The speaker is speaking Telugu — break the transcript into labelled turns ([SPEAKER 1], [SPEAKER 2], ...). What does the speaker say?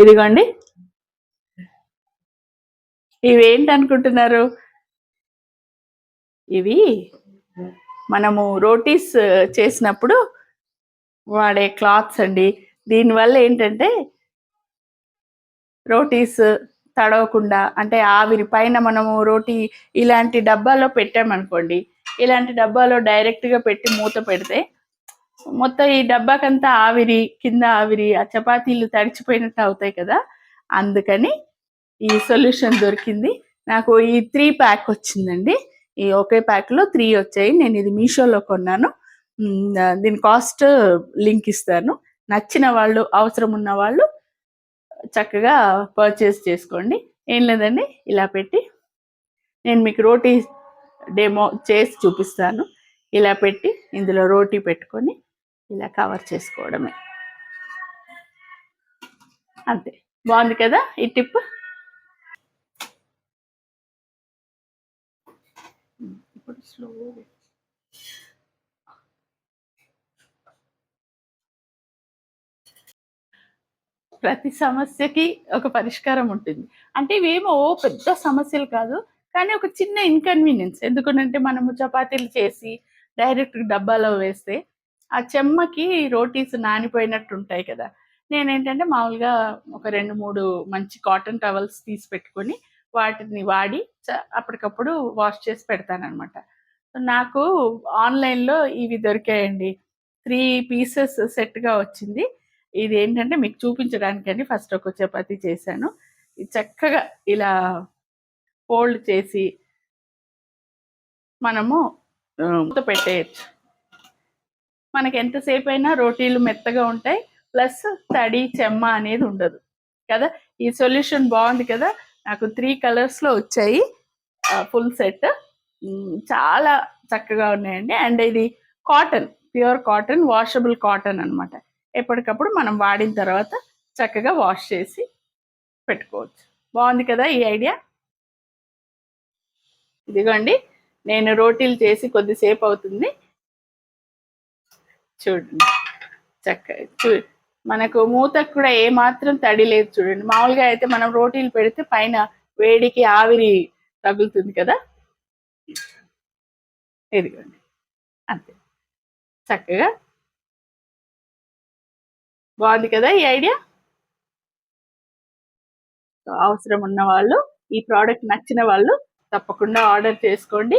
[SPEAKER 1] ఇదిగోండి. ఇవేంటి అనుకుంటున్నారు? ఇవి మనము రోటీస్ చేసినప్పుడు వాడే క్లాత్స్ అండి. దీనివల్ల ఏంటంటే రోటీస్ తడవకుండా అంటే ఆవిరి పైన మనము రోటీ ఇలాంటి డబ్బాలో పెట్టామనుకోండి ఇలాంటి డబ్బాలో డైరెక్ట్గా పెట్టి మూత పెడితే మొత్తం ఈ డబ్బాకంతా ఆవిరి కింద ఆవిరి ఆ చపాతీలు తడిచిపోయినట్టు అవుతాయి కదా? అందుకని ఈ సొల్యూషన్ దొరికింది. నాకు ఈ త్రీ ప్యాక్ వచ్చిందండి. ఈ ఒకే ప్యాక్లో త్రీ వచ్చాయి. నేను ఇది మీషోలో కొన్నాను. దీని కాస్ట్ లింక్ ఇస్తాను. నచ్చిన వాళ్ళు అవసరం ఉన్న వాళ్ళు చక్కగా పర్చేస్ చేసుకోండి. ఏం లేదండి ఇలా పెట్టి నేను మీకు రోటీ డెమో చేసి చూపిస్తాను. ఇలా పెట్టి ఇందులో రోటీ పెట్టుకొని ఇలా కవర్ చేసుకోవడమే. అంతే. బాగుంది కదా ఈ టిప్? ఇప్పుడు స్లో ప్రతి సమస్యకి ఒక పరిష్కారం ఉంటుంది. అంటే ఇవేమో పెద్ద సమస్యలు కాదు కానీ ఒక చిన్న ఇన్కన్వీనియన్స్ ఎందుకంటే మనము చపాతీలు చేసి డైరెక్ట్ డబ్బాలో వేస్తే ఆ చెమ్మకి రోటీస్ నానిపోయినట్టు ఉంటాయి కదా. నేనేంటంటే మామూలుగా ఒక రెండు మూడు మంచి కాటన్ టవల్స్ తీసి పెట్టుకొని వాటిని వాడి చ- అప్పటికప్పుడు వాష్ చేసి పెడతానమాట నాకు ఆన్లైన్లో ఇవి దొరికాయండి. త్రీ పీసెస్ సెట్గా వచ్చింది. ఇది ఏంటంటే మీకు చూపించడానికని ఫస్ట్ ఒక చపాతి చేశాను. చక్కగా ఇలా ఫోల్డ్ చేసి మనము మూత పెట్టేయచ్చు. మనకి ఎంతసేపు అయినా రోటీలు మెత్తగా ఉంటాయి ప్లస్ తడి చెమ్మ అనేది ఉండదు. కదా? ఈ సొల్యూషన్ బాగుంది కదా? నాకు త్రీ కలర్స్లో వచ్చాయి. Full set. చాలా చక్కగా ఉన్నాయండి. అండ్ ఇది cotton pure cotton washable cotton అనమాట ఎప్పటికప్పుడు మనం వాడిన తర్వాత చక్కగా వాష్ చేసి పెట్టుకోవచ్చు. బాగుంది కదా ఈ ఐడియా? ఇదిగోండి. నేను రోటీలు చేసి కొద్దిసేపు అవుతుంది. చూడండి. చక్కగా చూ మనకు మూతకు కూడా ఏ మాత్రం తడి లేదు చూడండి. మామూలుగా అయితే మనం రోటీలు పెడితే పైన వేడికి ఆవిరి తగులుతుంది కదా? ఇదిగోండి. అంతే. చక్కగా బాగుంది కదా ఈ ఐడియా? అవసరం ఉన్న వాళ్ళు ఈ ప్రోడక్ట్ నచ్చిన వాళ్ళు తప్పకుండా ఆర్డర్ చేసుకోండి.